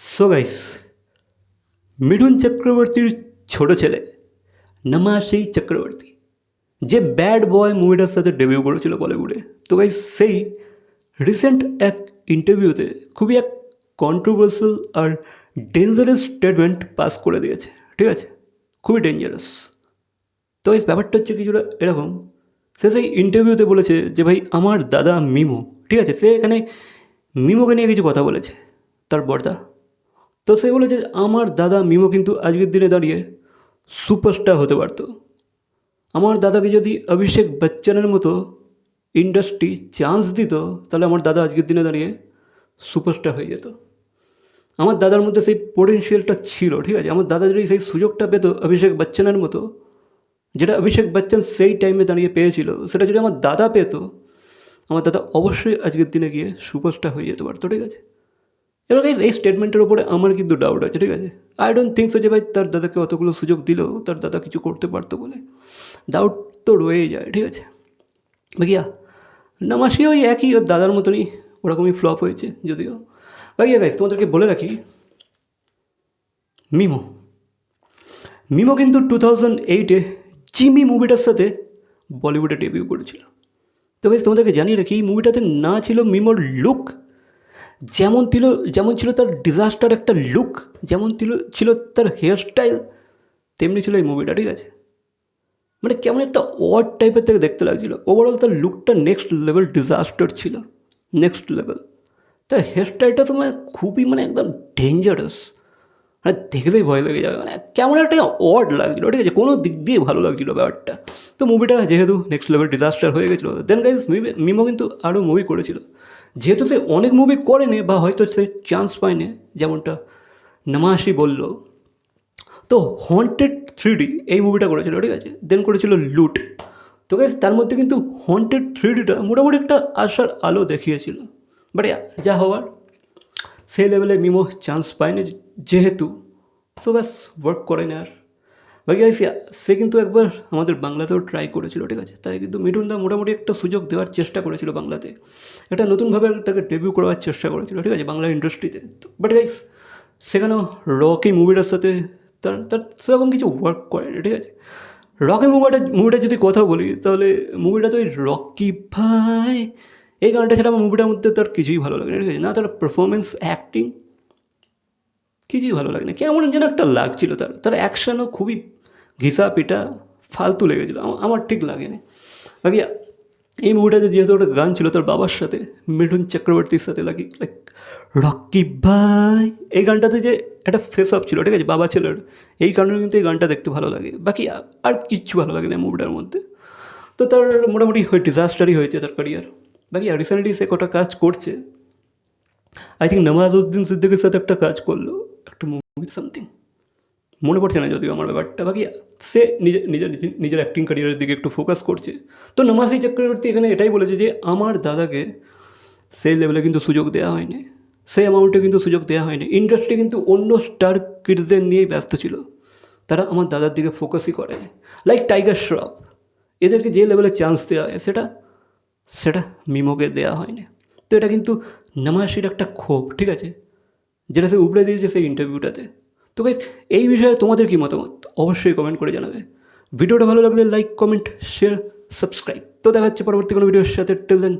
So guys Mithun চক্রবর্তীর ছোট ছেলে নমাশি চক্রবর্তী যে ব্যাড বয় মুভিটার সাথে ডেবিউ করেছিল বলিউডে তো গাইস সেই রিসেন্ট এক ইন্টারভিউতে খুবই এক কন্ট্রোভার্সিয়াল আর ডেঞ্জারাস স্টেটমেন্ট পাস করে দিয়েছে ঠিক আছে খুবই ডেঞ্জারাস তো এই ব্যাপারটা হচ্ছে কিছুটা এরকম সে সেই ইন্টারভিউতে বলেছে যে ভাই আমার দাদা মিমো ঠিক আছে সে এখানে মিমোকে নিয়ে কিছু কথা বলেছে তার বর্দা তো সে বলেছে, আমার দাদা মিমো কিন্তু আজকের দিনে দাঁড়িয়ে সুপারস্টার হতে পারতো। আমার দাদাকে যদি অভিষেক বচ্চনের মতো ইন্ডাস্ট্রি চান্স দিত, তাহলে আমার দাদা আজকের দিনে দাঁড়িয়ে সুপারস্টার হয়ে যেত। আমার দাদার মধ্যে সেই পোটেনশিয়ালটা ছিল, ঠিক আছে? আমার দাদা যদি সেই সুযোগটা পেত অভিষেক বচ্চনের মতো, যেটা অভিষেক বচ্চন সেই টাইমে দাঁড়িয়ে পেয়েছিল, সেটা যদি আমার দাদা পেত, আমার দাদা অবশ্যই আজকের দিনে গিয়ে সুপারস্টার হয়ে যেতে পারতো, ঠিক আছে? এবার গাইজ এই স্টেটমেন্টের ওপরে আমার কিন্তু ডাউট আছে, ঠিক আছে? আই ডোন্ট থিঙ্ক সো যে ভাই, তার দাদাকে অতগুলো সুযোগ দিলেও তার দাদা কিছু করতে পারতো বলে। ডাউট তো রয়েই যায়, ঠিক আছে? ভাইয়া নামাসি ওই একই ওর দাদার মতনই ওরকমই ফ্লপ হয়েছে যদিও। ভাইয়া গাইজ তোমাদেরকে বলে রাখি, মিমো। মিমো কিন্তু টু থাউজেন্ড এইটে জিমি মুভিটার সাথে বলিউডে ডেবিউ করেছিল। তো গাইজ তোমাদেরকে জানিয়ে রাখি, এই মুভিটাতে না ছিল মিমোর লুক যেমন ছিল যেমন ছিল তার ডিজাস্টার একটা লুক যেমন ছিল ছিল তার হেয়ারস্টাইল তেমনি ছিল এই মুভিটা ঠিক আছে? মানে কেমন একটা ওয়ার্ড টাইপের থেকে দেখতে লাগছিল। ওভারঅল তার লুকটা নেক্সট লেভেল ডিজাস্টার ছিল। নেক্সট লেভেল তার হেয়ারস্টাইলটা তো মানে খুবই মানে একদম ডেঞ্জারাস মানে দেখলেই ভয় লেগে যাবে। মানে কেমন একটা ওয়ার্ড লাগছিল, ঠিক আছে? কোনো দিক দিয়ে ভালো লাগছিল ব্যাপারটা। তো মুভিটা যেহেতু নেক্সট লেভেল ডিজাস্টার হয়ে গেছিল দেন গাইজ মিমো কিন্তু আরও মুভি করেছিল। যেহেতু সে অনেক মুভি করেনি বা হয়তো সে চান্স পায়নি, যেমনটা নমাসি বলল, তো হন্টেড থ্রি এই মুভিটা করেছিল, ঠিক আছে? দেন করেছিল লুট তো গাইজ তার মধ্যে কিন্তু হন্টেড থ্রি ডিটা মোটামুটি একটা আশার আলো দেখিয়েছিল। বাট যা হওয়ার, সেই লেভেলে মিমো চান্স পায়নি যেহেতু। তো ব্যাস ওয়ার্ক করে না আর। বাকি সে কিন্তু একবার আমাদের বাংলাতেও ট্রাই করেছিল, ঠিক আছে? তাই কিন্তু মিঠুন দা মোটামুটি একটা সুযোগ দেওয়ার চেষ্টা করেছিল বাংলাতে। একটা নতুনভাবে তাকে ডেবিউ করার চেষ্টা করেছিল, ঠিক আছে? বাংলা ইন্ডাস্ট্রিতে বাট গাইস সেখানেও রকি মুভিটার সাথে তার তার সেরকম কিছু ওয়ার্ক করে ঠিক আছে? রকি মুভিটা মুভিটা যদি কথা বলি, তাহলে মুভিটা তো ওই রকি ভাই, এই গানটা ছাড়া আমার মুভিটার মধ্যে তার কিছুই ভালো লাগে না ঠিক আছে? না, তার পারফরমেন্স অ্যাক্টিং কিছুই ভালো লাগে না কেমন যেন একটা লাগছিল তার। তার অ্যাকশানও খুবই ঘিসা পিটা ফালতু লেগেছিলো আমার ঠিক লাগেনি। বাকি এই মুভিটাতে যেহেতু একটা গান ছিল, তার বাবার সাথে, মিঠুন চক্রবর্তীর সাথে লাগি লাইক রকি ভাই, এই গানটাতে যে একটা ফেস অফ ছিল, ঠিক আছে, বাবা ছেলের, এই কারণে কিন্তু এই গানটা দেখতে ভালো লাগে। বাকি আর কিচ্ছু ভালো লাগে না মুভিটার মধ্যে। তো তার মোটামুটি ডিজাস্টারই হয়েছে তার ক্যারিয়ার বাকি রিসেন্টলি সে কটা কাজ করছে। আই থিঙ্ক নওয়াজউদ্দিন সিদ্দিকের সাথে একটা কাজ করল, একটা মুভি সামথিং মনে পড়ছে না যদিও আমার ব্যাপারটা। বাকি সে নিজের নিজের নিজের অ্যাক্টিং ক্যারিয়ারের দিকে একটু ফোকাস করছে। তো নমাসি চক্রবর্তী এখানে এটাই বলেছে যে, আমার দাদাকে সেই লেভেলে কিন্তু সুযোগ দেওয়া হয়নি। সেই অ্যামাউন্টে কিন্তু সুযোগ দেওয়া হয়নি। ইন্ডাস্ট্রি কিন্তু অন্য স্টার কিডসদের নিয়েই ব্যস্ত ছিল। তারা আমার দাদার দিকে ফোকাসই করেনি লাইক টাইগার শ্রফ এদেরকে যে লেভেলে চান্স দেওয়া হয়, সেটা সেটা মিমোকে দেওয়া হয়নি। তো এটা কিন্তু নামাসির একটা ক্ষোভ, ঠিক আছে? যেটা সে উবড়ে দিয়েছে সেই ইন্টারভিউটাতে তো গাইজ এই বিষয়ে তোমাদের কী মতামত? অবশ্যই কমেন্ট করে জানাবে। ভিডিওটা ভালো লাগলে লাইক কমেন্ট শেয়ার সাবস্ক্রাইব তো দেখা হচ্ছে পরবর্তী কোনো ভিডিওর সাথে। টেল দেন